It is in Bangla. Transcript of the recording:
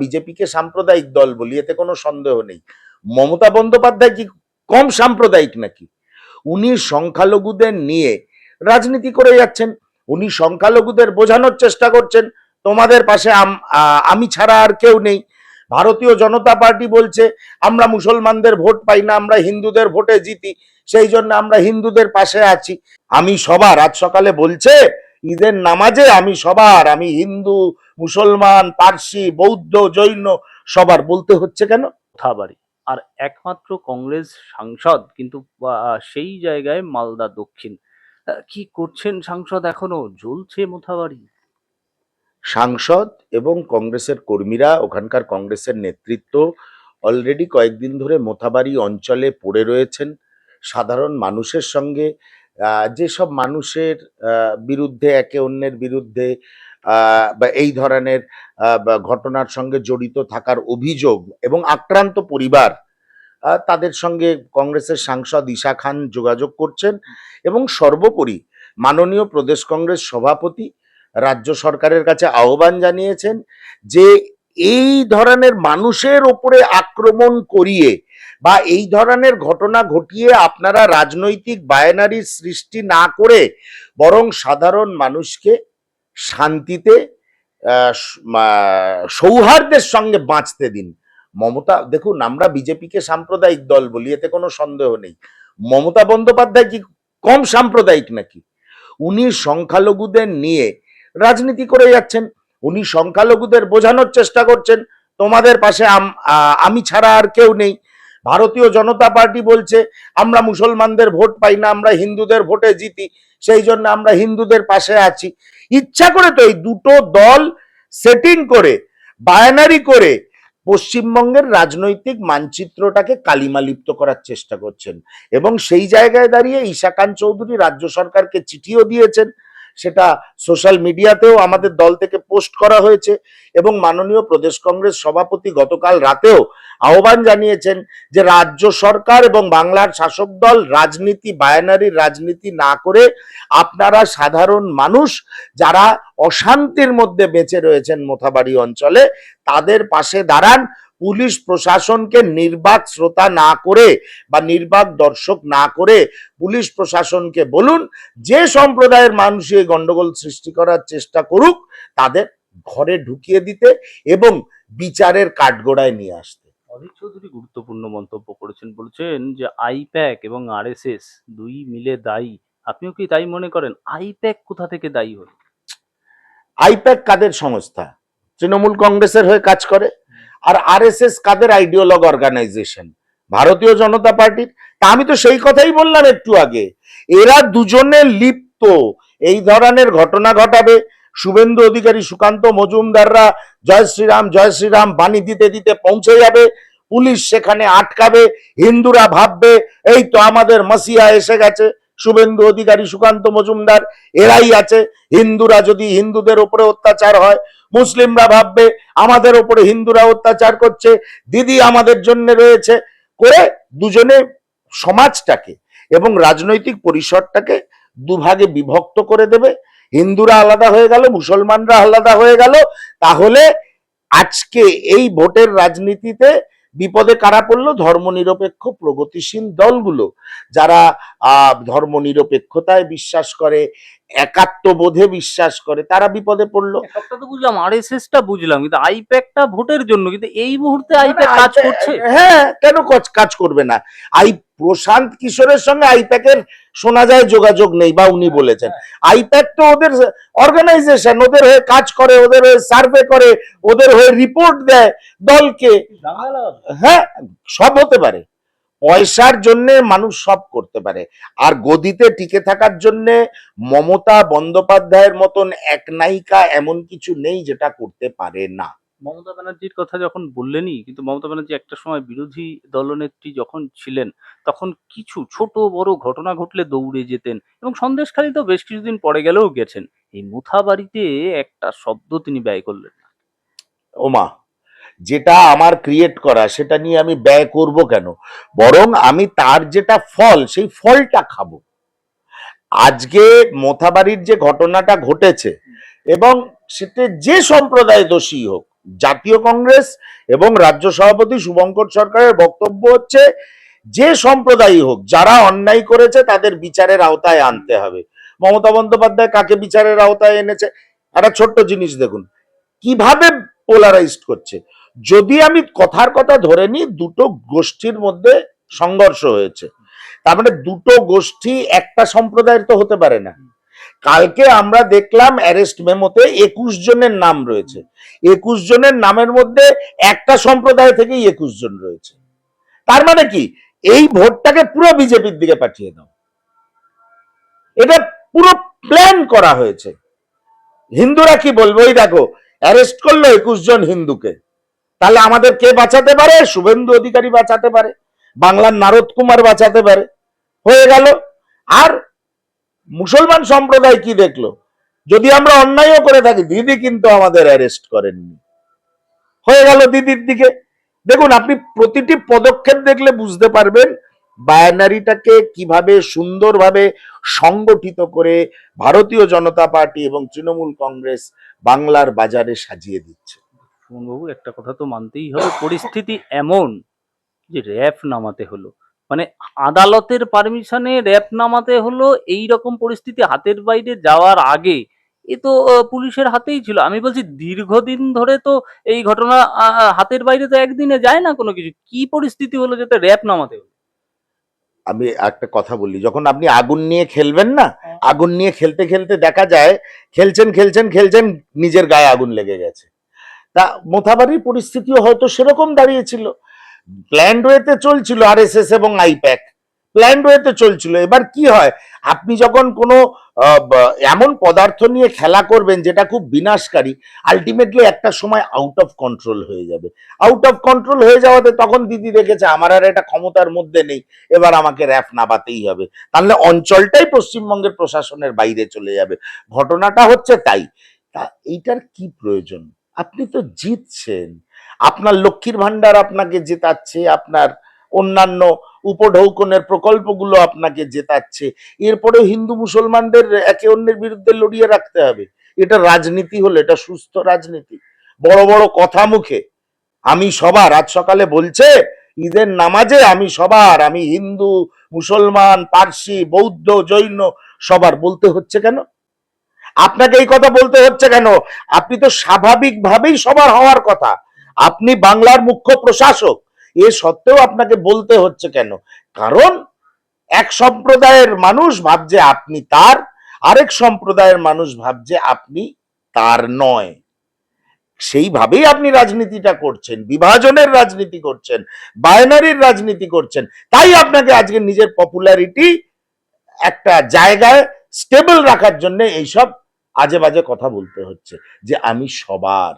বিজেপিকে সাম্প্রদায়িক দল বলি, এতে কোনো সন্দেহ নেই। মমতা বন্দ্যোপাধ্যায় কি কম সাম্প্রদায়িক নাকি? উনি সংখ্যালঘুদের নিয়ে রাজনীতি করে যাচ্ছেন, উনি সংখ্যালঘুদের বোঝানোর চেষ্টা করছেন, তোমাদের পাশে আমি ছাড়া আর কেউ নেই। ভারতীয় জনতা পার্টি বলছে, আমরা মুসলমানদের ভোট পাই না, আমরা হিন্দুদের ভোটে জিতি, সেই জন্য আমরা হিন্দুদের পাশে আছি। আমি সবার, আজ সকালে বলছে, ঈদের নামাজে আমি সবার, আমি হিন্দু মুসলমান পার্সি বৌদ্ধ জৈন সবার বলতে হচ্ছে কেন? মোথাবাড়ি আর একমাত্র কংগ্রেস সাংসদ কিন্তু সেই জায়গায় মালদা দক্ষিণ। কি করছেন সাংসদ এখনও? জ্বলছে মোথাবাড়ি। সাংসদ এবং কংগ্রেসের কর্মীরা ওখানকার কংগ্রেসের নেতৃত্ব অলরেডি কয়েকদিন ধরে মোথাবাড়ি অঞ্চলে পড়ে রয়েছেন। সাধারণ মানুষের সঙ্গে যেসব মানুষের বিরুদ্ধে একে অন্যের বিরুদ্ধে বা এই ধরনের ঘটনার সঙ্গে জড়িত থাকার অভিযোগ এবং আক্রান্ত পরিবার তাদের সঙ্গে কংগ্রেসের সাংসদ ঈশা খান যোগাযোগ করছেন এবং সর্বোপরি মাননীয় প্রদেশ কংগ্রেস সভাপতি, রাজ্য সরকারের কাছে আহ্বান জানিয়েছেন যে এই ধরনের মানুষের ওপরে আক্রমণ করিয়ে বা এই ধরনের ঘটনা ঘটিয়ে আপনারা রাজনৈতিক বায়নারি সৃষ্টি না করে বরং সাধারণ মানুষকে শান্তিতে আহ, স- মা- সৌহার্দ্যের সঙ্গে বাঁচতে দিন। মমতা দেখুন আমরা বিজেপিকে সাম্প্রদায়িক দল বলি এতে কোনো সন্দেহ নেই। মমতা বন্দ্যোপাধ্যায় কি কম সাম্প্রদায়িক নাকি? উনি সংখ্যালঘুদের নিয়ে রাজনীতি করে যাচ্ছেন উনি সংখ্যালঘুদের বোঝানোর চেষ্টা করছেন তোমাদের পাশে আমি ছাড়া আর কেউ নেই। ভারতীয় জনতা পার্টি বলছে আমরা মুসলমানদের ভোট পাই না আমরা হিন্দুদের ভোটে জিতি সেই জন্য আমরা হিন্দুদের পাশে আছি। ইচ্ছা করে তো এই দুটো দল সেটিং করে বায়ানারি করে পশ্চিমবঙ্গের রাজনৈতিক মানচিত্রটাকে কালিমালিপ্ত করার চেষ্টা করছেন। এবং সেই জায়গায় দাঁড়িয়ে ঈশাকান চৌধুরী রাজ্য সরকারকে চিঠিও দিয়েছেন। সেটা সোশ্যাল মিডিয়াতেও আমাদের দল থেকে পোস্ট করা হয়েছে এবং মাননীয় প্রদেশ কংগ্রেস সভাপতি গতকাল রাতেও আহ্বান জানিয়েছেন যে রাজ্য সরকার এবং বাংলার শাসক দল রাজনীতি, বায়ানারি রাজনীতি না করে আপনারা সাধারণ মানুষ যারা অশান্তির মধ্যে বেঁচে রয়েছেন মোথাবাড়ি অঞ্চলে, তাদের পাশে দাঁড়ান। পুলিশ প্রশাসনকে নির্বাক শ্রোতা না করে বা নির্বাক দর্শক না করে পুলিশ প্রশাসনকে বলুন যে সম্প্রদায়ের মানুষ এই গন্ডগোল সৃষ্টি করার চেষ্টা করুক তাদের ঘরে ঢুকিয়ে দিতে এবং বিচারের কাঠগড়ায় নিয়ে আসতে। অধীর চৌধুরী গুরুত্বপূর্ণ মন্তব্য করেছেন বলছেন যে আইপ্যাক এবং আরএসএস দুই মিলে দায়ী। আপনিও কি তাই মনে করেন? আইপ্যাক কোথা থেকে দায়ী হল? আইপ্যাক কাদের সংস্থা? তৃণমূল কংগ্রেসের হয়ে কাজ করে? আর আরএসএস কাদের আইডিওলগ অর্গানাইজেশন ভারতীয় জনতা পার্টির? তা আমি তো সেই কথাই বললাম একটু আগে। এরা দুজনে লিপ্ত। এই ধরনের ঘটনা ঘটাবে। শুভেন্দু অধিকারী, সুকান্ত মজুমদাররা জয় শ্রীরাম জয় শ্রীরাম, বাণী দিতে দিতে পৌঁছে যাবে। পুলিশ সেখানে আটকাবে। হিন্দুরা ভাববে, এই তো আমাদের মাসিয়া এসে গেছে। শুভেন্দু অধিকারী, সুকান্ত মজুমদার, এরাই আছে। হিন্দুরা যদি হিন্দুদের উপরে অত্যাচার হয় মুসলিমরা ভাববে, আমাদের উপরে হিন্দুরা অত্যাচার করছে, দিদি আমাদের জন্য রয়েছে, করে দুজনে সমাজটাকে এবং রাজনৈতিক পরিসরটাকে দুভাগে বিভক্ত করে দেবে। হিন্দুরা আলাদা হয়ে গেল, মুসলমানরা আলাদা হয়ে গেল, তাহলে আজকে এই ভোটের রাজনীতিতে বিপদে কারা পড়ল? ধর্মনিরপেক্ষ, প্রগতিশীল দলগুলো, যারা ধর্মনিরপেক্ষতায় বিশ্বাস করে একাত্মবোধে বিশ্বাস করে তারা বিপদে পড়ল। সবটা তো বুঝলাম আরএসএস টা বুঝলাম কিন্তু আইপ্যাকটা ভোটের জন্য কিন্তু এই মুহূর্তে আইপ্যাক কাজ করছে? হ্যাঁ কেন কাজ- কাজ করবে না? আই প্রশান্ত কিশোরের সঙ্গে আইপ্যাকের শোনা যায় যোগাযোগ নেই বা উনি বলেছেন। আইপ্যাক তো ওদের অর্গানাইজেশন ওদের হয়ে কাজ করে ওদের হয়ে সার্ভে করে ওদের হয়ে রিপোর্ট দেয় দলকে। হ্যাঁ সব হতে পারে। পয়সার জন্য মানুষ সব করতে পারে। আর গদিতে টিকে থাকার জন্য মমতা বন্দ্যোপাধ্যায়ের মতন এক নায়িকা এমন কিছু নেই যেটা করতে পারে না। মমতা ব্যানার্জির কথা যখন বললেনই কিন্তু মমতা ব্যানার্জি একটা সময় বিরোধী দলনেত্রী যখন ছিলেন তখন কিছু ছোট বড় ঘটনা ঘটলে দৌড়ে যেতেন এবং সন্দেশখালী তো বেশ কিছুদিন পরে গেলেও গেছেন। এই মুথাবাড়িতে একটা শব্দ তিনি ব্যয় করলেন ওমা যেটা আমার ক্রিয়েট করা, সেটা নিয়ে আমি ব্যয় করব কেন? বরং আমি তার যেটা ফল, সেই ফলটা খাব। আজকে মোথাবাড়ির যে ঘটনাটা ঘটেছে এবং সেটা যে সম্প্রদায় দোষী হোক, জাতীয় কংগ্রেস এবং রাজ্য সভাপতি শুভঙ্কর সরকারের বক্তব্য হচ্ছে, যে সম্প্রদায়ই হোক, যারা অন্যায় করেছে তাদের বিচারের আওতায় আনতে হবে। মমতা বন্দ্যোপাধ্যায় কাকে বিচারের আওতায় এনেছে? একটা ছোট্ট জিনিস দেখুন। কীভাবে পোলারাইজড করছে? যদি আমি কথার কথা ধরে নিই, দুটো গোষ্ঠীর মধ্যে সংঘর্ষ হয়েছে। তার মানে দুটো গোষ্ঠী একটা সম্প্রদায়ের তো হতে পারে না। কালকে আমরা দেখলাম অ্যারেস্ট মেমোতে একুশ জনের নাম রয়েছে। একুশ জনের নামের মধ্যে একটা সম্প্রদায় থেকেই একুশ জন রয়েছে। তার মানে কি? এই ভোটটাকে পুরো বিজেপির দিকে পাঠিয়ে দাও। এটা পুরো প্ল্যান করা হয়েছে। হিন্দুরা কি বলব? ওই দেখো, অ্যারেস্ট করল একুশ জন হিন্দুকে। তাহলে আমাদের কে বাঁচাতে পারে? শুভেন্দু অধিকারী বাঁচাতে পারে, বাংলার নারদ কুমার বাঁচাতে পারে। হয়ে গেল। আর মুসলমান সম্প্রদায় কি দেখল? যদি আমরা অন্যায়ও করে থাকি, দিদি কিন্তু আমাদের অ্যারেস্ট করেননি। হয়ে গেল দিদির দিকে। দেখুন, আপনি প্রতিটি পদক্ষেপ দেখলে বুঝতে পারবেন বায়ানারিটাকে কীভাবে সুন্দরভাবে সংগঠিত করে ভারতীয় জনতা পার্টি এবং তৃণমূল কংগ্রেস বাংলার বাজারে সাজিয়ে দিচ্ছে। সুমনবাবু একটা কথা তো মানতেই হবে পরিস্থিতি এমন যে র্যাপ নামাতে হলো। মানে আদালতের পারমিশনে র্যাপ নামাতে হলো এই রকম পরিস্থিতি হাতের বাইরে যাওয়ার আগে এ তো পুলিশের হাতেই ছিল। আমি বলছি দীর্ঘদিন ধরে তো এই ঘটনা হাতের বাইরে তো একদিনে যায় না কোনো কিছু। কি পরিস্থিতি হলো যাতে র্যাপ নামাতে হলো? আমি একটা কথা বলি যখন আপনি আগুন নিয়ে খেলবেন না আগুন নিয়ে খেলতে খেলতে দেখা যায় খেলছেন খেলছেন খেলছেন নিজের গায়ে আগুন লেগে গেছে। তা মোথাবাড়ির পরিস্থিতিও হয়তো সেরকম দাঁড়িয়েছিল। প্ল্যান্ড ওয়েতে চলছিল আর এস এবং আইপ্যাক প্ল্যান্ড ওয়েতে চলছিল। এবার কি হয়? আপনি যখন কোনো এমন পদার্থ নিয়ে খেলা করবেন যেটা খুব বিনাশকারী আলটিমেটলি একটা সময় আউট অফ কন্ট্রোল হয়ে যাবে। আউট অফ কন্ট্রোল হয়ে যাওয়াতে তখন দিদি দেখেছে, আমার আর এটা ক্ষমতার মধ্যে নেই। এবার আমাকে র্যাফ নাবাতেই হবে। তাহলে অঞ্চলটাই পশ্চিমবঙ্গের প্রশাসনের বাইরে চলে যাবে। ঘটনাটা হচ্ছে তাই। তা এইটার কি প্রয়োজন? আপনি তো জিতছেন। আপনার লক্ষ্মীর ভান্ডার আপনাকে জেতাচ্ছে, আপনার অন্যান্য উপঢৌকনের প্রকল্পগুলো আপনাকে জেতাচ্ছে। এরপরেও হিন্দু মুসলমানদের একে অন্যের বিরুদ্ধে লড়িয়ে রাখতে হবে। এটা রাজনীতি হলো, এটা সুস্থ রাজনীতি। বড় বড় কথা মুখে, আমি সবার, আজ সকালে বলছে, ঈদের নামাজে আমি সবার, আমি হিন্দু, মুসলমান, পার্সি, বৌদ্ধ, জৈন সবার, বলতে হচ্ছে কেন? আপনাকে এই কথা বলতে হচ্ছে কেন? আপনি তো স্বাভাবিকভাবেই সবার হওয়ার কথা। আপনি বাংলার মুখ্য প্রশাসক। এ সত্ত্বেও আপনাকে বলতে হচ্ছে কেন? কারণ এক সম্প্রদায়ের মানুষ ভাবছে আপনি তার, আরেক সম্প্রদায়ের মানুষ ভাবছে আপনি তার নয়। সেইভাবেই আপনি রাজনীতিটা করছেন, বিভাজনের রাজনীতি করছেন বায়নারির রাজনীতি করছেন। তাই আপনাকে আজকে নিজের পপুলারিটি একটা জায়গায় স্টেবল রাখার জন্য এইসব আজে বাজে কথা বলতে হচ্ছে যে আমি সবার